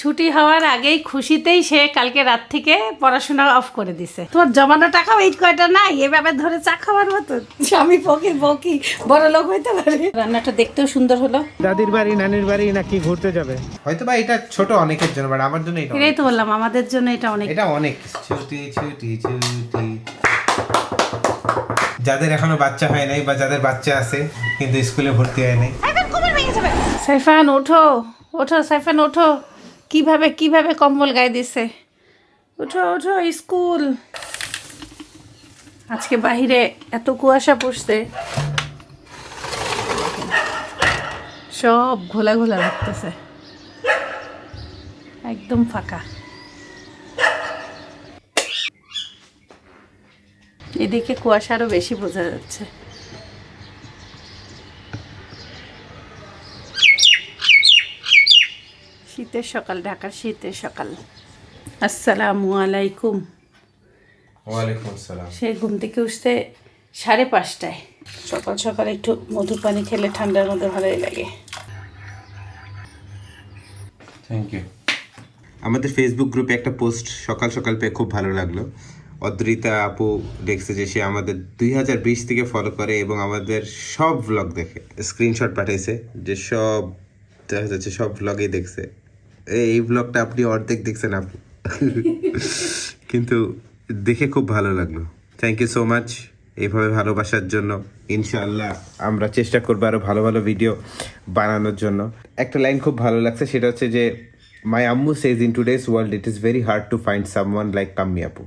ছুটি হওয়ার আগেই খুশিতেই সে কালকে রাত থেকে পড়াশোনা অফ করে দিছে। তোমার জমানো টাকা এই কয়টা নাই? এভাবে ধরে চা খাওয়ার মতো? স্বামী পকি বকি বড় লোক হইতে পারে? রান্নাটা দেখতেও সুন্দর হলো। দাদির বাড়ি নানির বাড়ি নাকি ঘুরতে যাবে? হয়তো বা এটা ছোট অনেকের জন্য বাট আমার জন্য এটা এটাই তো বললাম আমাদের জন্য এটা অনেক। এটা অনেক ছুটি ছুটি ছুটি। যাদের এখনও বাচ্চা হয় নাই বা যাদের বাচ্চা আছে কিন্তু স্কুলে ভর্তি হয় নাই। সাইফান ওঠো। ওঠো সাইফান ওঠো। কীভাবে কীভাবে কম্বল গায়ে দিছে? ওঠো উঠো স্কুল। আজকে বাহিরে এত কুয়াশা পড়ছে। সব ঘোলা ঘোলা লাগতেছে। একদম ফাঁকা। এদিকে কুয়াশা আরও বেশি বোঝা যাচ্ছে। শীতের সকাল ঢাকার শীতের সকাল। আসসালামু আলাইকুম। ওয়ালাইকুম আসসালাম। সে ঘুম থেকে উঠতে সাড়ে পাঁচটায়। সকাল সকাল একটু মধু পানি খেলে ঠান্ডার মধ্যে ভালোই লাগে। থ্যাংক ইউ আমাদের ফেসবুক গ্রুপে একটা পোস্ট সকাল সকাল পেয়ে খুব ভালো লাগল। অদ্রিতা আপু দেখছে যে সে আমাদের দুই হাজার বিশ থেকে ফলো করে এবং আমাদের সব ব্লগ দেখে। স্ক্রিনশট পাঠাইছে যে সব দেখা যাচ্ছে সব ব্লগেই দেখছে। এই- ব্লগটা আপনি অর্ধেক দেখছেন আপু কিন্তু দেখে খুব ভালো লাগল। থ্যাংক ইউ সো মাচ এইভাবে ভালোবাসার জন্য ইনশাআল্লাহ আমরা চেষ্টা করব আরও ভালো ভালো ভিডিও বানানোর জন্য। একটা লাইন খুব ভালো লাগছে, সেটা হচ্ছে যে মাই আম্মু says in today's world it is very hard to find someone like Kammi আপু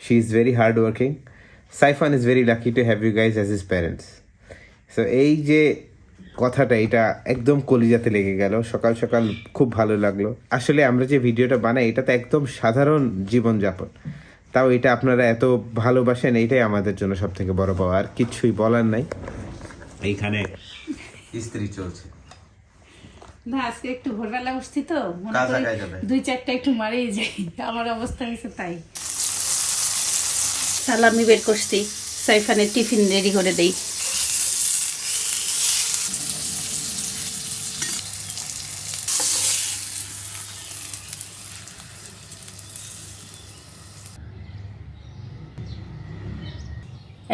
she is very hard working Saifan is very lucky to have you guys as is parents so এই যে কথাটা এটা একদম কলিজাতে লেগে গেল। সকাল সকাল খুব ভালো লাগল। আসলে আমরা যে ভিডিওটা বানাই এটা তো একদম সাধারণ জীবনযাপন। তাও এটা আপনারা এত ভালোবাসেন এইটাই আমাদের জন্য সব থেকে বড় পাওয়া। আর কিচ্ছুই বলার নাই। এইখানে স্ত্রী চলছে। না আজকে একটু ভোরবেলা উঠছি তো মনে করি দুই চারটা একটু মারেই যাই। আমার অবস্থা হয়েছে তাই। সালামি বের করছি। সাইফানের টিফিন রেডি করে দেই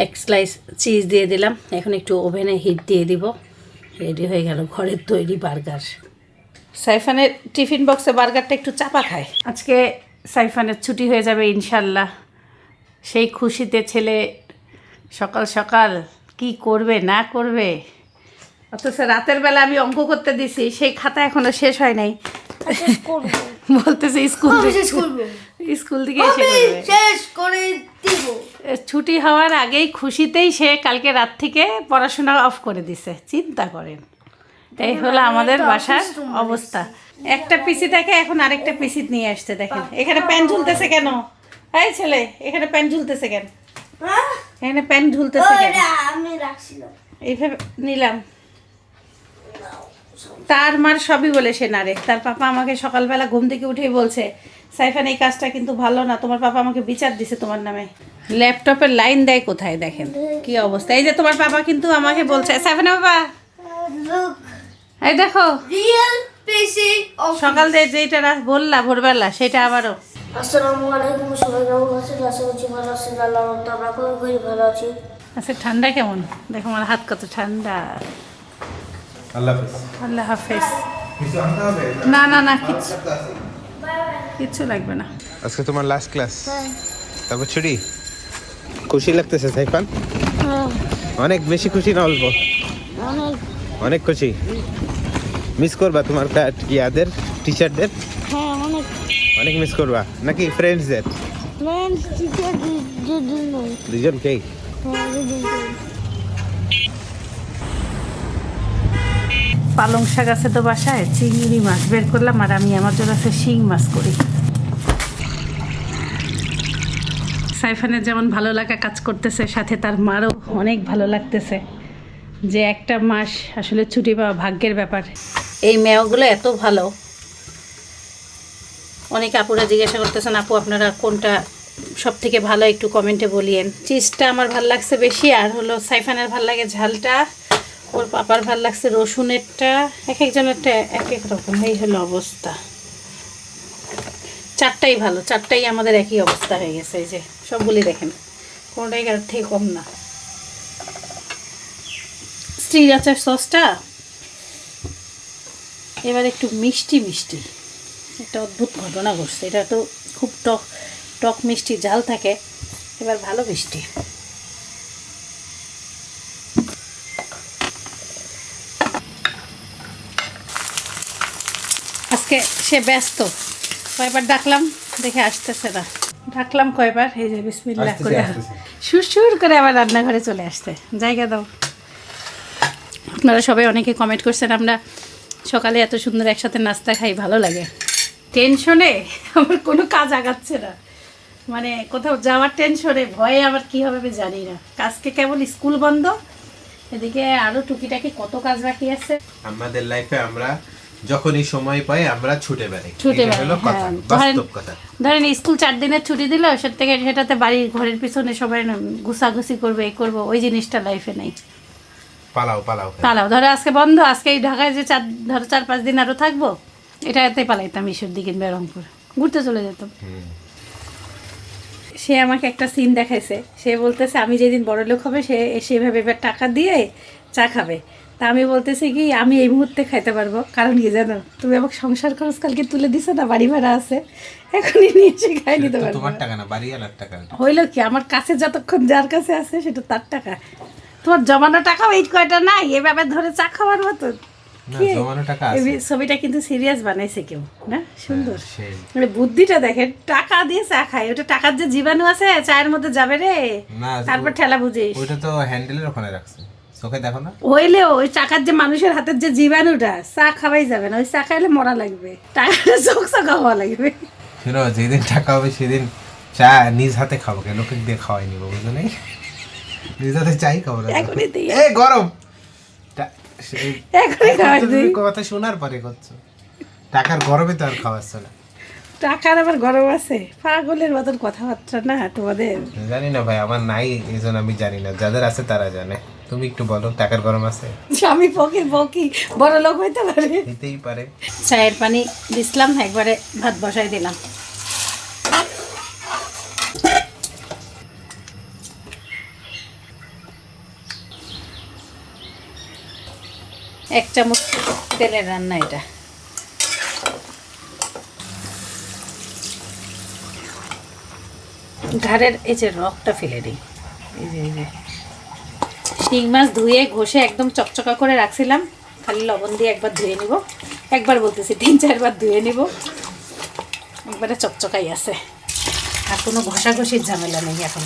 এক স্লাইস চিজ দিয়ে দিলাম। এখন একটু ওভেনে হিট দিয়ে দিব। রেডি হয়ে গেল ঘরের তৈরি বার্গার সাইফানের টিফিন বক্সে বার্গারটা একটু চাপা খায়। আজকে সাইফানের ছুটি হয়ে যাবে ইনশাল্লাহ। সেই খুশিতে ছেলে সকাল সকাল কি করবে না করবে। অথচ রাতের বেলা আমি অঙ্ক করতে দিছি সেই খাতা এখনও শেষ হয় নাই। বলতেছে স্কুল থেকে- স্কুল থেকে এসে শেষ করে। ছুটি হওয়ার আগেই খুশিতেই সে কালকে রাত থেকে পড়াশোনা অফ করে দিছে। চিন্তা করেন। এই হলো আমাদের বাসার অবস্থা। একটা পিসি থেকে এখন আরেকটা পিসি নিয়ে আসছে দেখেন। এখানে প্যান ঝুলতেছে কেন? এই ছেলে এখানে প্যান ঝুলতেছে কেন? হ্যাঁ? এখানে প্যান ঝুলতেছে কেন? এইভাবে নিলাম। তার মার সবই বলে সে না রে তার পাপা আমাকে সকালবেলা ঘুম থেকে উঠেই বলছে সাইফান এই কাজটা কিন্তু ভালো না তোমার পাপা আমাকে বিচার দিছে তোমার নামে। ল্যাপটপের লাইন দেয় কোথায় দেখেন? কি অবস্থা? এই যে তোমার পাপা কিন্তু আমাকে বলছে সাইফানা বাবা! এই দেখো। রিয়েল পিসি সকাল দিয়ে যেটা বললা ভোরবেলা সেটা আবারও। আসসালামু আলাইকুম সবাই কেমন আছেন? আশা করছি ভালো আছেন আল্লাহ আমরা খুবই ভালো আছি। আচ্ছা ঠান্ডা কেমন? দেখো আমার হাত কত ঠান্ডা। আল্লাহ হাফেজ। আল্লাহ হাফেজ। কিছু আনতে হবে? না না না কিচ্ছু কিচ্ছু লাগবে না। আজকে তোমার লাস্ট ক্লাস তারপর ছুটি? খুশি লাগতেছে সাইফান? অনেক বেশি খুশি না অল্প? অনেক। অনেক খুশি? মিস করবা তোমার কা- ইয়াদের টিচারদের হ্যাঁ অনেক। অনেক মিস করবা? নাকি ফ্রেন্ডসদের দুজনকেই পালং শাক আছে তো বাসায়, চিংড়ি মাছ বের করলাম আর আমি আমার জন্য আছে শিং মাছ করি। সাইফানের যেমন ভালো লাগা কাজ করতেছে, সাথে তার মারও অনেক ভালো লাগতেছে যে একটা মাস আসলে ছুটি পাওয়া ভাগ্যের ব্যাপার। এই মেয়াগুলো এত ভালো। অনেক আপুরা জিজ্ঞাসা করতেছেন, আপু, আপনারা কোনটা সব থেকে ভালো একটু কমেন্টে বলিয়েন। চিজটা আমার ভালো লাগছে বেশি আর হলো সাইফানের ভালো লাগে ঝালটা। ওর পাপার ভালো লাগছে রসুনেরটা, এক একজনেরটা এক এক রকম, এই হলো অবস্থা। চারটাই ভালো, চারটাই আমাদের একই অবস্থা হয়ে গেছে, এই যে সবগুলি দেখেন, কোনোটাই কারোর থেকে কম না। স্ত্রী আচার সসটা, এবার একটু মিষ্টি মিষ্টি, একটা অদ্ভুত ঘটনা ঘটছে, এটা তো খুব টক টক মিষ্টি, জাল থাকে, এবার ভালো মিষ্টি। আজকে সে ব্যস্ত। কয়বার ডাকলাম? দেখে আসতেছে না। ডাকলাম কয়বার? এই যে বিসমিল্লাহ আসতেছে, করে। সুরসুর করে আবার রান্নাঘরে চলে আসতে জায়গা দাও। আপনারা সবাই অনেকে কমেন্ট করছেন আমরা সকালে এত সুন্দর একসাথে নাস্তা খাই ভালো লাগে। টেনশনে আমার কোনো কাজ আগাচ্ছে না। মানে কোথাও যাওয়ার টেনশনে ভয়ে আবার কী হবে আমি জানি না। কাজকে কেবল স্কুল বন্ধ। এদিকে আরও টুকিটাকি কত কাজ বাকি আছে। আমাদের লাইফে আমরা যখনই সময় পাই আমরা ছুটে বেড়াই। ছুটে বেড়াই, হলো কথা হ্যাঁ। বাস্তব ধরেন- কথা। ধরেন স্কুল চার দিনের ছুটি দিল সে থেকে সেটাতে বাড়ির ঘরের পিছনে সবাই গুছাগুছি করবে এই করব ওই জিনিসটা লাইফে নেই। পালাও পালাও। পালাও। ধরো আজকে বন্ধ আজকে এই ঢাকায় যে চার ধরো চার পাঁচ দিন আরও থাকব এটাতে পালাইতাম ঈশ্বর দিকে বেরংপুর। ঘুরতে চলে যেতাম। সে আমাকে একটা সিন দেখাইছে। সে বলতেছে আমি যেদিন বড় লোক হবে সে সেভাবে এবার টাকা দিয়ে চা খাবে। তা আমি বলতেছি কি আমি এই মুহূর্তে খাইতে পারব। কারণ কি জানো তুমি আমাকে সংসার খরচ কালকে তুলে দিছো না বাড়ি ভাড়া আছে। এখনই নিয়ে এসে খাই নিতে পারব। তোমার টাকা না বাড়ি আলার টাকা। হইল কি আমার কাছে যতক্ষণ যার কাছে আছে সেটা তার টাকা। তোমার জমানো টাকাও এই কয়টা নাই এভাবে ধরে চা খাওয়ার মতো। ছবিটা কিন্তু সিরিয়াস বানাইছে কেউ না? সুন্দর। মানে বুদ্ধিটা দেখেন টাকা দিয়ে চা খায়। ওটা টাকার যে জীবাণু আছে চায়ের মধ্যে যাবে রে। তারপর ঠেলা বুঝিস। ওইটা তো হ্যান্ডেলের ওখানে রাখছে। চোখে দেখো না? হইলেও ওই টাকার যে মানুষের হাতের যে জীবাণুটা চা খাওয়াই যাবে না ওই চা খাইলে মরা লাগবে। টাকাটা চোখ চোখ হওয়া লাগবে। শোনো যেদিন টাকা হবে সেদিন চা নিজ হাতে খাব কে লোকে দিয়ে খাওয়াই নিবো বুঝো নাই? নিজ হাতে চাই খাব না এখনই দিই এ গরম! এখনই খাওয়াই দিই। কথা শোনার পরে করছ। টাকার গরমে তো আর খাওয়াচ্ছ না। টাকার আবার গরম আছে? পাগলের মতন কথাবার্তা না তোমাদের? জানি না ভাই আমার নাই এই জন্য আমি জানি না। যাদের আছে তারা জানে। তুমি একটু বলো টাকার গরম আছে? স্বামী ফকির বকি বড় লোক হইতে পারে। দিতেই পারে। চায়ের পানি দিছিলাম একবারে ভাত বসাই দিলাম। এক চামচ তেলের রান্না এটা। ঘাড়ের এই যে রকটা ফেলে দিই। এই যে এই যে। শিং মাছ ধুয়ে, ঘষে একদম চকচকা করে রাখছিলাম। খালি লবণ দিয়ে একবার ধুয়ে নিব। একবার বলতেছি, তিন, চারবার ধুয়ে নিব। একবারে চকচকাই আছে। আর কোনো ঘষাঘষির ঝামেলা নেই এখন।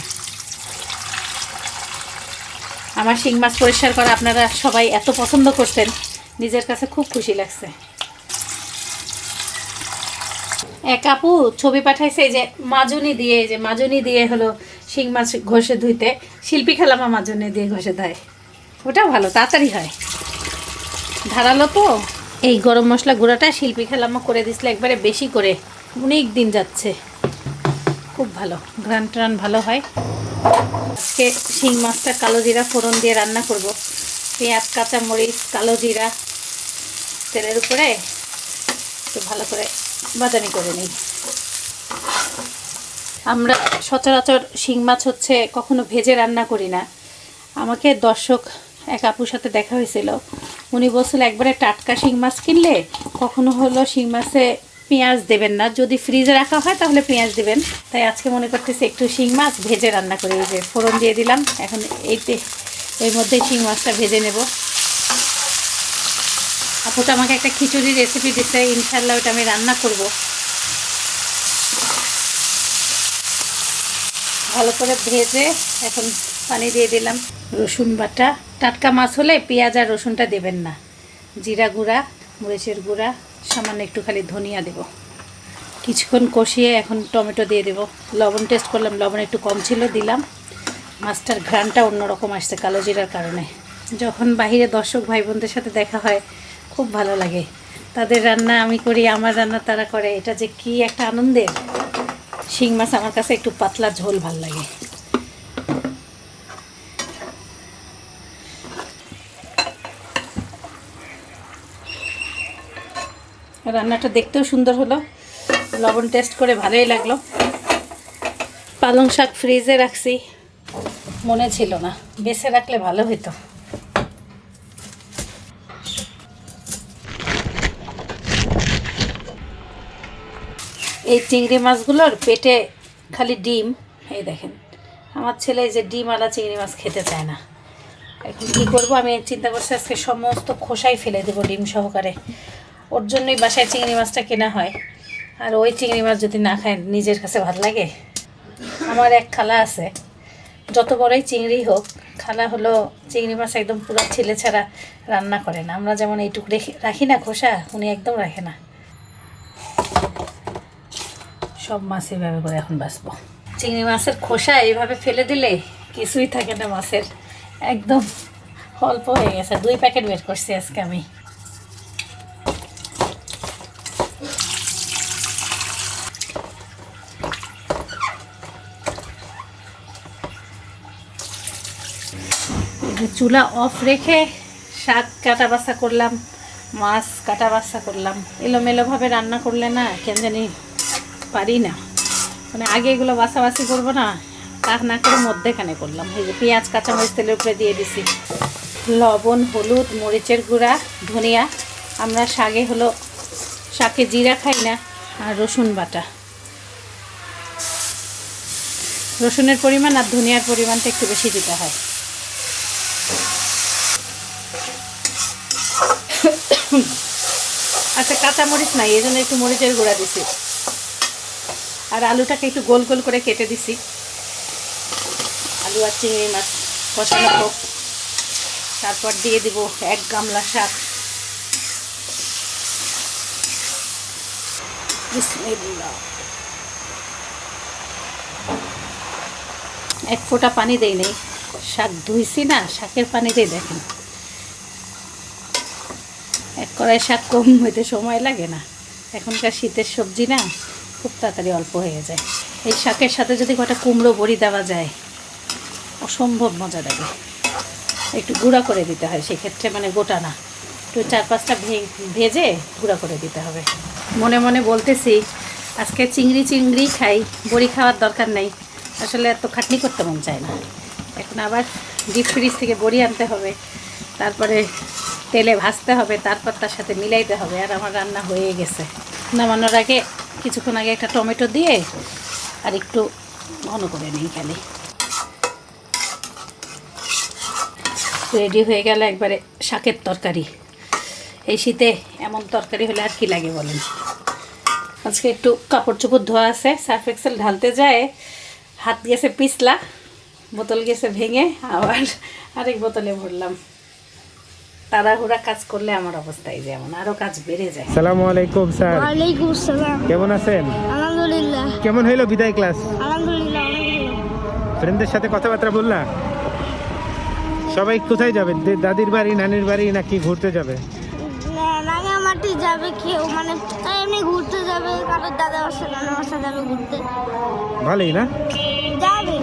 আমার শিং মাছ পরিষ্কার করা আপনারা সবাই এত পছন্দ করছেন, নিজের কাছে খুব খুশি লাগছে। এক আপু ছবি পাঠাইছে যে মাজুনি দিয়ে যে মাজুনি দিয়ে হলো শিং মাছ ঘষে ধুইতে। শিল্পী খেলামা মাজুনি দিয়ে ঘষে দেয়। ওটা ভালো, তাড়াতাড়ি হয়। ধারালো তো। এই গরম মশলা গুঁড়াটা শিল্পী খেলামা করে দিছিলে একবারে বেশি করে। অনেক দিন যাচ্ছে। খুব ভালো ঘ্রান ট্রান ভালো হয়। আজকে শিং মাছটা কালো জিরা ফোড়ন দিয়ে রান্না করব। পেঁয়াজ কাঁচা মরিচ কালো জিরা, তেলের উপরে একটু ভালো করে বাদানি করে নিই। আমরা সচরাচর শিং মাছ হচ্ছে কখনো ভেজে রান্না করি না। আমাকে দর্শক, এক আপুর সাথে দেখা হয়েছিল। উনি বলছিল, একবারে টাটকা শিং মাছ কিনলে কখনো হলো শিং মাছে পেঁয়াজ দেবেন না। যদি ফ্রিজে রাখা হয় তাহলে পেঁয়াজ দেবেন। তাই আজকে মনে করতেছি একটু শিং মাছ ভেজে রান্না করি এই যে ফোড়ন দিয়ে দিলাম। এখন এইতে এর মধ্যে শিং মাছটা ভেজে নেব। আপুটা আমাকে একটা খিচুড়ি রেসিপি দিচ্ছে ইনশাল্লাহ ওটা আমি রান্না করব। ভালো করে ভেজে এখন পানি দিয়ে দিলাম রসুন বাটা। টাটকা মাছ হলে পেঁয়াজ আর রসুনটা দেবেন না। জিরা গুঁড়া, মরিচের গুঁড়া, সামান্য একটু খালি ধনিয়া দেব। কিছুক্ষণ কষিয়ে এখন টমেটো দিয়ে দেব। লবণ টেস্ট করলাম, লবণ একটু কম ছিল, দিলাম। মাছটার ঘ্রানটা অন্যরকম আসছে, কালো জিরার কারণে। যখন বাইরে দর্শক ভাই বোনদের সাথে দেখা হয় খুব ভালো লাগে। তাদের রান্না আমি করি, আমার রান্না তারা করে। এটা যে কি একটা আনন্দের শিং মাছ আমার কাছে একটু পাতলা ঝোল ভালো লাগে। রান্নাটা দেখতেও সুন্দর হলো। লবণ টেস্ট করে ভালোই লাগল। পালং শাক ফ্রিজে রাখছি। মনে ছিল না। বেছে রাখলে ভালো হতো। এই চিংড়ি মাছগুলোর পেটে খালি ডিম, এই দেখেন। আমার ছেলে এই যে ডিম আলা চিংড়ি মাছ খেতে চায় না। এখন কী করব? আমি চিন্তা করছি আজকে সমস্ত খোসাই ফেলে দেবো ডিম সহকারে। ওর জন্যই বাসায় চিংড়ি মাছটা কেনা হয়। আর ওই চিংড়ি মাছ যদি না খায়, নিজের কাছে ভালো লাগে? আমার এক খালা আছে। যত বড়ই চিংড়ি হোক, খালা হলো চিংড়ি মাছ একদম পুরো ছেলে ছাড়া রান্না করে না। আমরা যেমন এইটুকু রেখে রাখি না খোসা, উনি একদম রাখে না। সব মাছ এভাবে করে এখন বাঁচবো। চিংড়ি মাছের খোসা এইভাবে ফেলে দিলে কিছুই থাকে না মাছের। একদম অল্প হয়ে গেছে। দুই প্যাকেট বের করছি আজকে আমি। চুলা অফ রেখে শাক কাটা বাছা করলাম, মাছ কাটা বাসা করলাম। এলোমেলোভাবে রান্না করলে না, কেন জানি পারি না। মানে আগে এগুলো বাছাবাছি করব না তা না করে মধ্যেখানে করলাম। এই যে পেঁয়াজ, কাঁচামরিচ তেলের উপরে দিয়ে দিছি। লবণ, হলুদ, মরিচের গুঁড়া, ধনিয়া। আমরা শাকে হলো, শাকে জিরা খাই না, আর রসুন বাটা। রসুনের পরিমাণ আর ধনিয়ার পরিমাণটা একটু বেশি দিতে হয়। আচ্ছা কাঁচা মরিচ নাই, এই জন্য একটু মরিচের গুঁড়া দিছি। আর আলুটাকে একটু গোল গোল করে কেটে দিছি। আলু আর চিংড়ি মাছ কষানো হোক। তারপর দিয়ে দিব এক গামলা শাক। এক ফোঁটা পানি দেই নেই। শাক ধুইছি না, শাকের পানিতেই দেখেন। এক কড়াই শাক কম হইতে সময় লাগে না। এখনকার শীতের সবজি না খুব তাড়াতাড়ি অল্প হয়ে যায়। এই শাকের সাথে যদি কটা কুমড়ো বড়ি দেওয়া যায়, অসম্ভব মজা লাগে। একটু গুঁড়া করে দিতে হয়, সেক্ষেত্রে মানে গোটা না। একটু চার পাঁচটা ভেজে গুঁড়া করে দিতে হবে। মনে মনে বলতেছি, আজকে চিংড়ি চিংড়ি খাই, বড়ি খাওয়ার দরকার নেই। আসলে এত খাটনি করতে মন চায় না। এখন আবার ডিপ ফ্রিজ থেকে বড়ি আনতে হবে, তারপরে তেলে ভাজতে হবে, তারপর তার সাথে মিলাইতে হবে, আর আমার রান্না হয়ে গেছে। নামানোর আগে কিছুক্ষণ আগে একটা টমেটো দিয়ে আর একটু ঘন করে নিই খালি রেডি হয়ে গেল একবারে শাকের তরকারি। এই শীতে এমন তরকারি হলে আর কি লাগে বলেন? আজকে একটু কাপড় চোপড় ধোয়া আছে, সার্ফ এক্সেল ঢালতে যায়, হাত গেছে পিছলা, বোতল গেছে ভেঙে, আবার আরেক বোতলে ভরলাম। তাড়াহুড়া কাজ করলে আমার অবস্থায় যেমন আরও কাজ বেড়ে যায়। সালামু আলাইকুম স্যার। ওয়ালাইকুম আসসালাম কেমন আছেন? আলহামদুলিল্লাহ। কেমন হইল বিদায় ক্লাস? আলহামদুলিল্লাহ ফ্রেন্ডদের সাথে কথাবার্তা বললা? সবাই কোথায় যাবে? দাদির বাড়ি নানির বাড়ি নাকি ঘুরতে যাবে? রাঙামাটি যাবে কেউ মানে এমনি ঘুরতে যাবে কারোর দাদা বাসা নানা বাসা যাবে ঘুরতে। ভালোই না? যাবে।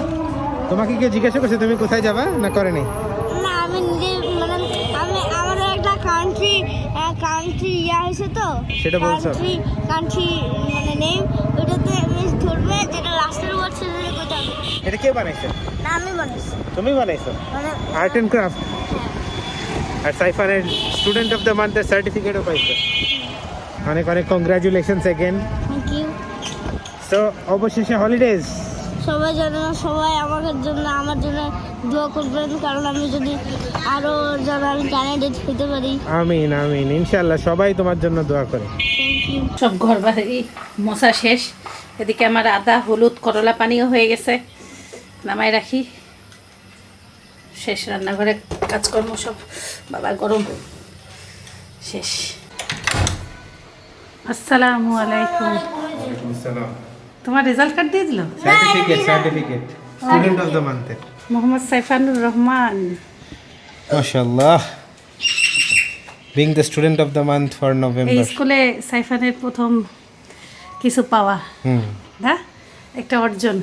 তোমাকে কেউ জিজ্ঞাসা করছে তুমি কোথায় যাবা না করেনি কান্ট্রি কান্ট্রি ইয়া হয়েছে তো? সেটা বলছো? কান্ট্রি কান্ট্রি মানে নেম ওইটাতে মিস ধরবে যেটা লাস্টের ওয়ার্ড সেটা কোথাও এটা কে বানাইছে? না আমি বানাইছি। তুমি বানাইছো? মানে আর্ট অ্যান্ড ক্রাফট আর সাইফানের স্টুডেন্ট অফ দ্য মান্থের সার্টিফিকেটও পাইছে। অনেক অনেক congratulation second thank you so অবশেষে হলিডেজ সবাই যেন সবাই আমাদের জন্য আমার জন্য দোয়া করবেন কারণ আমি যদি আরও যেন আমি পারি। আমিন আমিন। ইনশাল্লাহ সবাই তোমার জন্য দোয়া করে। সব ঘর বাড়ি মশা শেষ। এদিকে আমার আদা হলুদ করলা পানিও হয়ে গেছে। নামাই রাখি। শেষ রান্নাঘরে কাজকর্ম সব বাবা গরম। শেষ। আসসালামু আলাইকুম। তোমার রেজাল্ট কার্ড দিয়ে দিল? Certificate certificate student of the মান্থের Mohammad Saifanur Rahman. মাশাআল্লাহ। Being the student of the month for November এই স্কুলে সাইফানের প্রথম কিছু পাওয়া হুম। না? একটা অর্জন।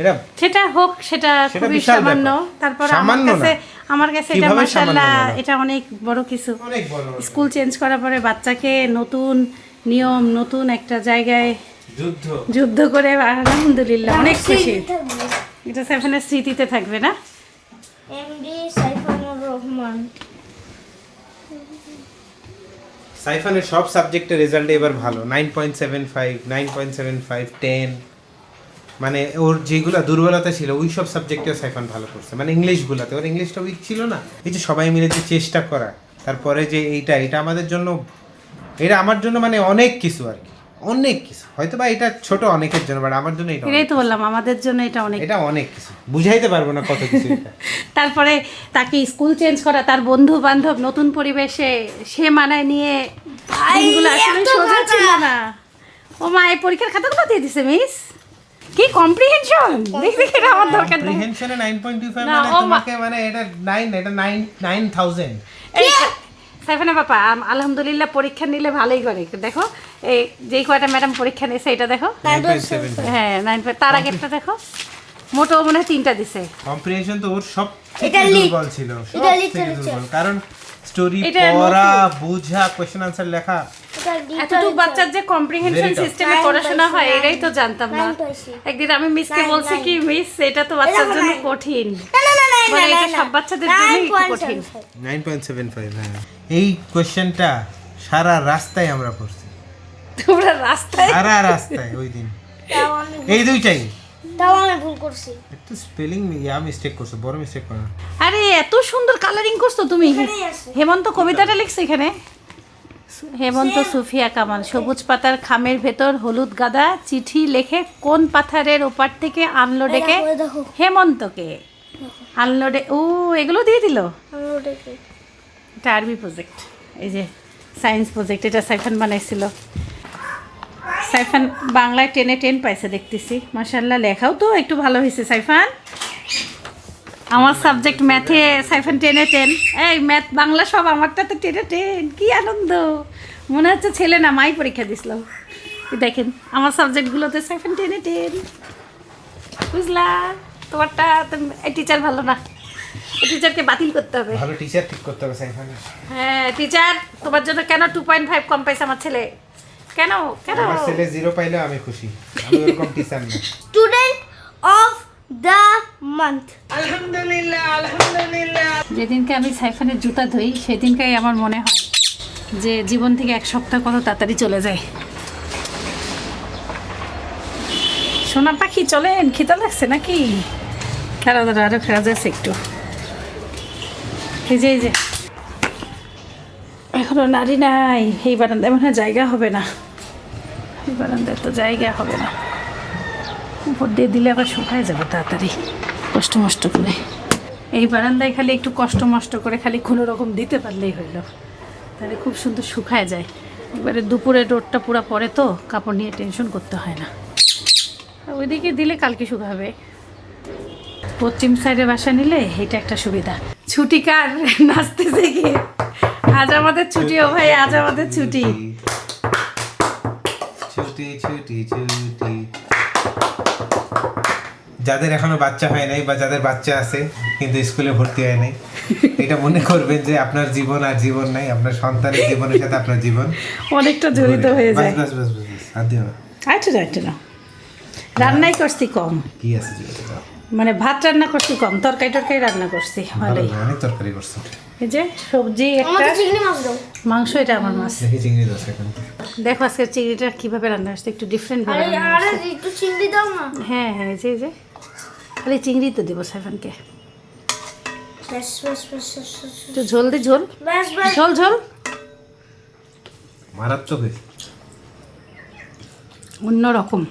এটা সেটা হোক সেটা খুবই সামান্য। তারপর আমার কাছে আমার কাছে এটা মাশাআল্লাহ এটা অনেক বড় কিছু। অনেক বড় স্কুল চেঞ্জ করার পরে বাচ্চাকে নতুন নিয়ম নতুন একটা জায়গায় যুদ্ধ। যুদ্ধ করে আলহামদুলিল্লাহ অনেক খুশি। এটা সাইফানের স্মৃতিতে থাকবে না? এমডি সাইফানুর সব সাবজেক্টের রেজাল্ট এবার ভালো। Nine point seven five nine point seven five ten মানে ওর যেগুলো দুর্বলতা ছিল, ওই সব সাবজেক্টেও সাইফান ভালো করছে। মানে ইংলিশগুলোতে। ওর ইংলিশটা উইক ছিল না? এই যে সবাই মিলে যে চেষ্টা করা, তারপরে যে এইটা, এটা আমাদের জন্য, এটা আমার জন্য মানে অনেক কিছু আর কি। অনেক কিছু। হয়তো বা এটা ছোট অনেকের জন্য বাট আমার জন্য এটা এটাই তো বললাম আমাদের জন্য এটা অনেক। এটা অনেক কিছু। বুঝাইতে পারব না কত কিছু তারপরে তাকে স্কুল চেঞ্জ করা তার বন্ধু বান্ধব নতুন পরিবেশে সে মানায় নিয়ে দিনগুলো আসলে সোজা ছিল না। ও মা এই পরীক্ষার খাতাগুলো দিয়ে দিছে মিস কি কম্প্রিহেনশন দেখ দেখি এটা আমার দরকার নেই। কম্প্রিহেনশনে 9.25 মানে তোমাকে মানে এটা 9 এটা 9 9000 এই সাইফানা বাপা আলহামদুলিল্লাহ পরীক্ষা নিলে ভালোই করে। দেখো এই যেই কয়টা ম্যাডাম পরীক্ষা নিয়েছে এটা দেখো। হ্যাঁ নাইন তার একটা দেখো মোটো মনে হয় তিনটা দিছে। কম্প্রিহেনশন তো ওর সব এটা থেকে দুর্বল ছিল সব এটা থেকে। দুর্বল। কারণ স্টোরি এটা পড়া বোঝা কোশ্চেন আনসার লেখা। এতটুকু বাচ্চার যে কম্প্রিহেনশন সিস্টেমে পড়াশোনা হয় এটাই তো জানতাম না। একদিন আমি মিসকে বলছি কি মিস এটা তো বাচ্চার জন্য কঠিন। না না না না এটা সব বাচ্চাদের জন্যই একটু কঠিন। 9.75 হ্যাঁ। এই কোশ্চেনটা সারা রাস্তায় আমরা পড়ছি। তোমরা রাস্তায়? সারা রাস্তায় ওই দিন। এই দুইটাই। তাও আমি ভুল করছি। একটু স্পেলিং ইয়া মিস্টেক করছ বড় মিস্টেক করো। আরে এত সুন্দর কালারিং করছ তুমি। হেমন্ত কবিতাটা লিখছো এখানে? হেমন্ত সুফিয়া কামাল সবুজ পাতার খামের ভেতর হলুদ গাদা চিঠি লেখে কোন পাথারের ওপার থেকে আনলো ডেকে? হেমন্তকে। আনলো ডে ও এগুলো দিয়ে দিল? এটা আরবি প্রজেক্ট এই যে সায়েন্স প্রজেক্ট এটা সাইফান বানাইছিল। সাইফান বাংলায় টেনে টেন পাইছে দেখতেছি। মাসাল্লাহ লেখাও তো একটু ভালো হয়েছে সাইফান। আমার সাবজেক্ট ম্যাথে সাইফান টেনে টেন। এই ম্যাথ বাংলা সব আমারটা তো টেনে টেন কি আনন্দ। মনে হচ্ছে ছেলে না মাই পরীক্ষা দিছিল। দেখেন আমার সাবজেক্টগুলোতে সাইফান টেনে টেন। বুঝলা? তোমারটা তো টিচার ভালো না। টিচারকে বাতিল করতে হবে। ভালো টিচার ঠিক করতে হবে সাইফানের। হ্যাঁ টিচার তোমার জন্য কেন টু পয়েন্ট ফাইভ কম পাইছে আমার ছেলে? কেন? কেন? আমার ছেলে জিরো পাইলেও আমি খুশি। আমি ওরকম টিচার না। স্টুডেন্ট অফ দ্য মান্থ আলহামদুলিল্লাহ আলহামদুলিল্লাহ। যেদিনকে আমি সাইফানের জুতা ধুই সেদিনকেই আমার মনে হয় যে জীবন থেকে এক সপ্তাহ কত তাড়াতাড়ি চলে যায়। সোনা পাখি চলেন খিদা লাগছে নাকি? খেলা দাঁড়া আরও খেলা যাচ্ছে একটু। এই যে এই যে। এখনও নারী নাই, এই বারান্দায় মনে হয় জায়গা হবে না। এই বারান্দায় তো জায়গা হবে না। উপর দিয়ে দিলে আবার শুকায় যাবে তাড়াতাড়ি, কষ্ট মষ্ট করে। এই বারান্দায় খালি একটু কষ্ট মষ্ট করে খালি কোনো রকম দিতে পারলেই হইল। তাহলে খুব সুন্দর শুকায় যায়। এবারে দুপুরে রোডটা পুরো পড়ে তো, কাপড় নিয়ে টেনশন করতে হয় না। ওইদিকে দিলে কালকে শুকাবে পশ্চিম সাইডে বাসা নিলে এটা একটা সুবিধা। ছুটি কার? নাচতেছে গিয়ে আজ আমাদের ছুটি ও ভাই আজ আমাদের ছুটি। ছুটি ছুটি ছুটি। যাদের এখনও বাচ্চা হয় নাই বা যাদের বাচ্চা আছে কিন্তু স্কুলে ভর্তি হয় নাই এটা মনে করবেন যে আপনার জীবন আর জীবন নাই আপনার সন্তানের জীবনের সাথে আপনার জীবন অনেকটা জড়িত হয়ে যায়। বাস, বাস, বাস, বাস, আর দিও। আচ্ছা আচ্ছা রান্নাই করছি কম। কি আছে। মানে ভাত রান্না করছি কম তরকারি টরকারি রান্না করছি ভালোই অনেক তরকারি করছ। এই যে সবজি একটা চিংড়ি মাছ মাংস এটা আমার মাছ। দেখি চিংড়ি দশ এখন। দেখো আজকে চিংড়িটা কীভাবে রান্না হচ্ছে একটু ডিফারেন্ট ভাবে আরে আরে একটু চিংড়ি দাও না। হ্যাঁ হ্যাঁ এই যে এই যে। খালি চিংড়ি তো দেবো সাইফানকে। একটু ঝোল দি ঝোল। ঝোল ঝোল। মারাত্মক। অন্যরকম।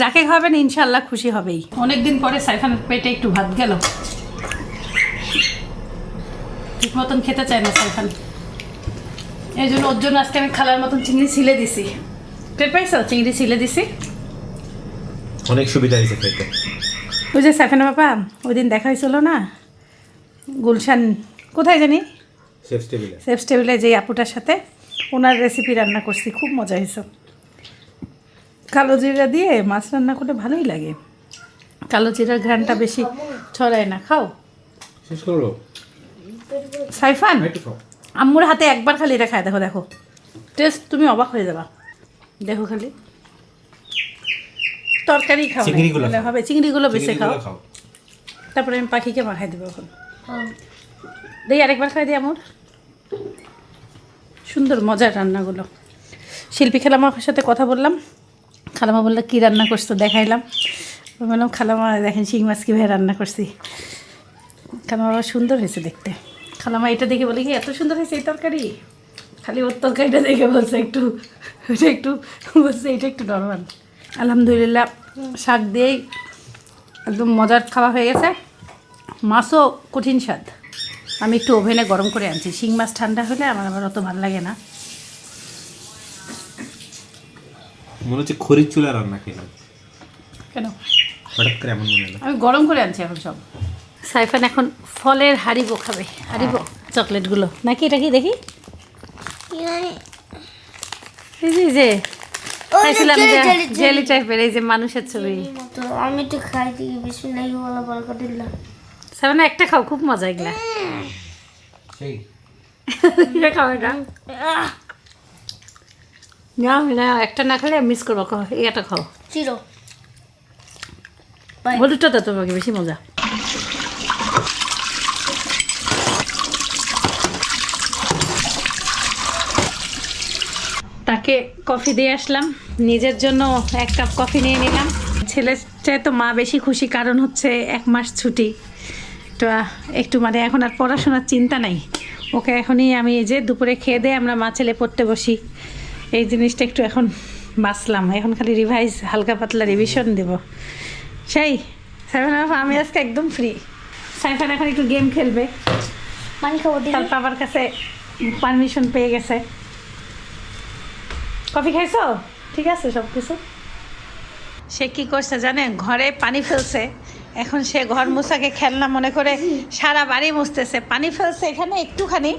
যাকে খাবেন ইনশাল্লাহ খুশি হবেই। অনেকদিন পরে সাইফানের পেটে একটু ভাত গেল। ঠিক মতন খেতে চায় না সাইফান। এই জন্য ওর জন্য আজকে আমি খালার মতন চিংড়ি ছিলে দিছি। টের পাইছো? চিংড়ি ছিলে দিছি। অনেক সুবিধা হয়েছে খেতে। ওই যে সাইফানা বাবা ওই দিন দেখা হয়েছিল না? গুলশান কোথায় জানি? শেফ টেবিলে সেফ টেবিলে যে আপুটার সাথে ওনার রেসিপি রান্না করছি খুব মজা হয়েছে। কালো জিরা দিয়ে মাছ রান্না করলে ভালোই লাগে। কালো জিরার ঘ্রানটা বেশি ছড়ায় না খাও। সাইফান আম্মুর হাতে একবার খালি এটা খায় দেখো দেখো। টেস্ট তুমি অবাক হয়ে যাবা। দেখো খালি। তরকারি খাও। হবে। চিংড়িগুলো বেশি খাও। তারপরে আমি পাখিকে মাখাই দেবো এখন। দেখি আরেকবার খাই দিই আমার সুন্দর মজার রান্নাগুলো। শিল্পী খালামার সাথে কথা বললাম। খালামা বলল, কী রান্না করছ? দেখাইলাম। বললাম, খালামা, দেখেন শিং মাছ কীভাবে রান্না করছি। খালামা বাবা সুন্দর হয়েছে দেখতে। খালামা এটা দেখে বলে, কি এত সুন্দর হয়েছে এই তরকারি? খালি ওর তরকারিটা দেখে বলছে একটু ওটা একটু বলছে, এটা একটু নর্মাল। আলহামদুলিল্লাহ, শাক দিয়েই একদম মজার খাওয়া হয়ে গেছে। মাছও কঠিন স্বাদ। আমি একটু ওভেনে গরম করে আনছি। শিং মাছ ঠান্ডা হলে আমার আবার অত ভালো লাগে না। মনে হচ্ছে খড়ির চুলা রান্না খেলাম কেন? হঠাৎ করে এমন মনে হলো। আমি গরম করে আনছি এখন সব। সাইফান এখন ফলের হারিবো খাবে। হারিবো চকলেটগুলো। নাকি এটা কি দেখি? এই যে, খাইছিলাম। জেলি টাইপের এই যে মানুষের ছবি। তো আমি একটু খাই দিই বিসমিল্লাহি ওয়ালা বারাকাতুল্লাহ সাইফান একটা খাও খুব মজা এগুলা। সেই। খাও এটা। না না একটা না খেলে মিস করব খাও এটা খাও। চিরো হলুদটা তো তোমাকে বেশি মজা। তাকে কফি দিয়ে আসলাম। নিজের জন্য এক কাপ কফি নিয়ে নিলাম। ছেলের চাই তো মা বেশি খুশি কারণ হচ্ছে এক মাস ছুটি। তো একটু মানে এখন আর পড়াশোনার চিন্তা নাই। ওকে এখনই আমি এই যে দুপুরে খেয়ে দিয়ে আমরা মা ছেলে পড়তে বসি। এই জিনিসটা একটু এখন বাঁচলাম। এখন খালি রিভাইজ হালকা পাতলা রিভিশন দেব। সেই সাইফান আমি আজকে একদম ফ্রি সাইফান এখন একটু গেম খেলবে। তার বাবার কাছে পারমিশন পেয়ে গেছে। কফি খাইছো? ঠিক আছে সব কিছু সে কি করছে জানে ঘরে পানি ফেলছে। এখন সে ঘর মোছাকে খেলনা মনে করে সারা বাড়ি মুছতেছে। পানি ফেলছে এখানে একটুখানি।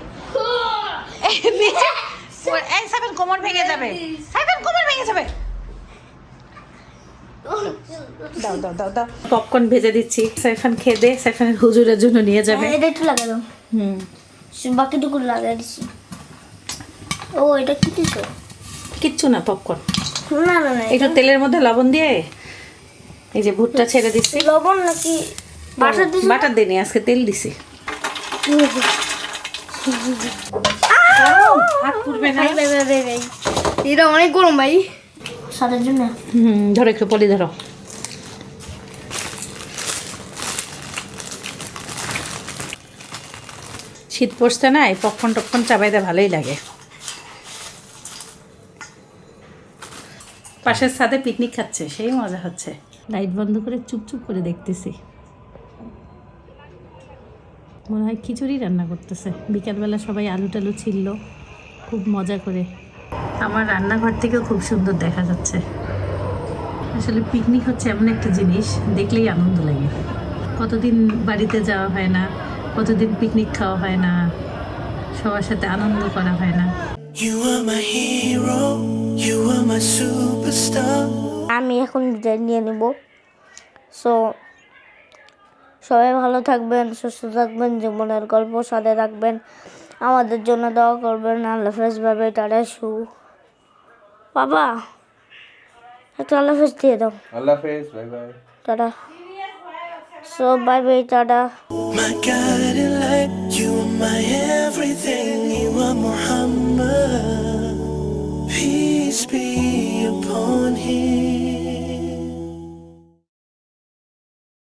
এই সাইফান কোমর ভেঙে যাবে। সাইফান কোমর ভেঙে যাবে। দাও দাও দাও দাও। পপকর্ন ভেজে দিচ্ছি। সাইফান খেয়ে দে সাইফানের হুজুরের জন্য নিয়ে যাবে। এটা একটু লাগাই দাও। হুম। বাকিটুকু লাগাই দিচ্ছি ও এটা কি দিছো? কিচ্ছু না পপকর্ন। না না না একটু তেলের মধ্যে লবণ দিয়ে এই যে ভুট্টা ছেড়ে দিচ্ছি লবণ নাকি বাটার দিছো বাটার দিইনি আজকে তেল দিছি। এটা অনেক গরম ভাই সাদের জন্য হুম ধরো একটু পলি ধরো। শীত পড়ছে না এই পপকর্ন টপকর্ন চাবাইতে ভালোই লাগে। পাশের সাথে পিকনিক খাচ্ছে সেই মজা হচ্ছে। লাইট বন্ধ করে চুপচুপ করে দেখতেছি। মনে হয় খিচুড়ি রান্না করতেছে। বিকালবেলা সবাই আলু টালু ছিল খুব মজা করে। আমার রান্নাঘর থেকেও খুব সুন্দর দেখা যাচ্ছে। আসলে পিকনিক হচ্ছে এমন একটা জিনিস দেখলেই আনন্দ লাগে। কতদিন বাড়িতে যাওয়া হয় না কতদিন পিকনিক খাওয়া হয় না সবার সাথে আনন্দ করা হয় না. আমি এখন বিদায় নিয়ে নেব। সো সবাই ভালো থাকবেন সুস্থ থাকবেন জীবনের গল্প সাথে রাখবেন। আমাদের জন্য দোয়া করবেন আল্লাহ হাফেজ ভাবে টাটা শু বাবা একটা আল্লাহ হাফেজ দিয়ে দাও। আল্লাহ হাফেজ bye bye. Tata. So bye bye tata. My guiding light, you are my everything, you are Muhammad. Peace be upon him.